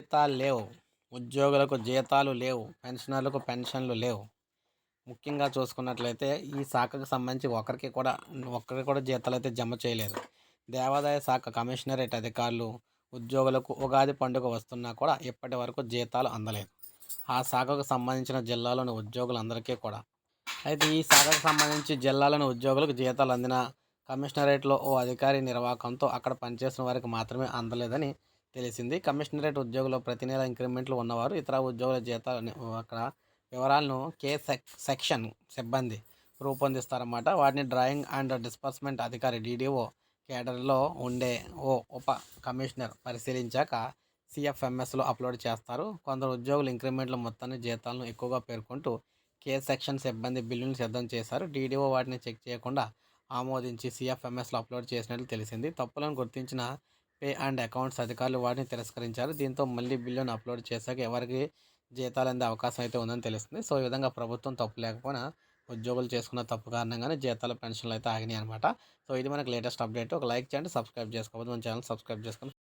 జీతాలు లేవు. ఉద్యోగులకు జీతాలు లేవు. పెన్షనర్లకు పెన్షన్లు లేవు. ముఖ్యంగా చూసుకున్నట్లయితే ఈ శాఖకు సంబంధించి ఒకరికి కూడా ఒక్కరికి కూడా జీతాలు అయితే జమ చేయలేదు. దేవాదాయ శాఖ కమిషనరేట్ అధికారులు ఉద్యోగులకు ఉగాది పండుగ వస్తున్నా కూడా ఇప్పటి వరకు జీతాలు అందలేదు. ఆ శాఖకు సంబంధించిన జిల్లాలోని ఉద్యోగులందరికీ కూడా. అయితే ఈ శాఖకు సంబంధించి జిల్లాలోని ఉద్యోగులకు జీతాలు అందిన కమిషనరేట్లో ఓ అధికారి నిర్వాహకంతో అక్కడ పనిచేసిన వారికి మాత్రమే అందలేదని తెలిసింది. కమిషనరేట్ ఉద్యోగులు ప్రతి నెల ఇంక్రిమెంట్లు ఉన్నవారు ఇతర ఉద్యోగుల జీతాలు అక్కడ వివరాలను కే సెక్ సెక్షన్ సిబ్బంది రూపొందిస్తారన్నమాట. వాటిని డ్రాయింగ్ అండ్ డిస్పర్స్మెంట్ అధికారి డీడీఓ కేడర్లో ఉండే ఓ ఉప కమిషనర్ పరిశీలించాక సిఎఫ్ఎంఎస్లో అప్లోడ్ చేస్తారు. కొందరు ఉద్యోగులు ఇంక్రిమెంట్ల మొత్తాన్ని జీతాలను ఎక్కువగా పేర్కొంటూ కే సెక్షన్ సిబ్బంది బిల్లును సిద్ధం చేశారు. డీడీఓ వాటిని చెక్ చేయకుండా ఆమోదించి సిఎఫ్ఎంఎస్లో అప్లోడ్ చేసినట్లు తెలిసింది. తప్పులను గుర్తించిన పే అండ్ అకౌంట్స్ అధికారులు వాటిని తిరస్కరించారు. దీంతో మళ్ళీ బిల్లును అప్లోడ్ చేశాక ఎవరికి జీతాలు అందే అవకాశం అయితే ఉందని తెలుస్తుంది. సో ఈ విధంగా ప్రభుత్వం తప్పు లేకపోయినా ఉద్యోగులు చేసుకున్న తప్పు కారణంగానే జీతాలు పెన్షన్లు అయితే ఆగినాయి అనమాట సో ఇది మనకి లేటెస్ట్ అప్డేట్. ఒక లైక్ చేయండి సబ్స్క్రైబ్ చేసుకోవద్దు మన ఛానల్ సబ్స్క్రైబ్ చేసుకుని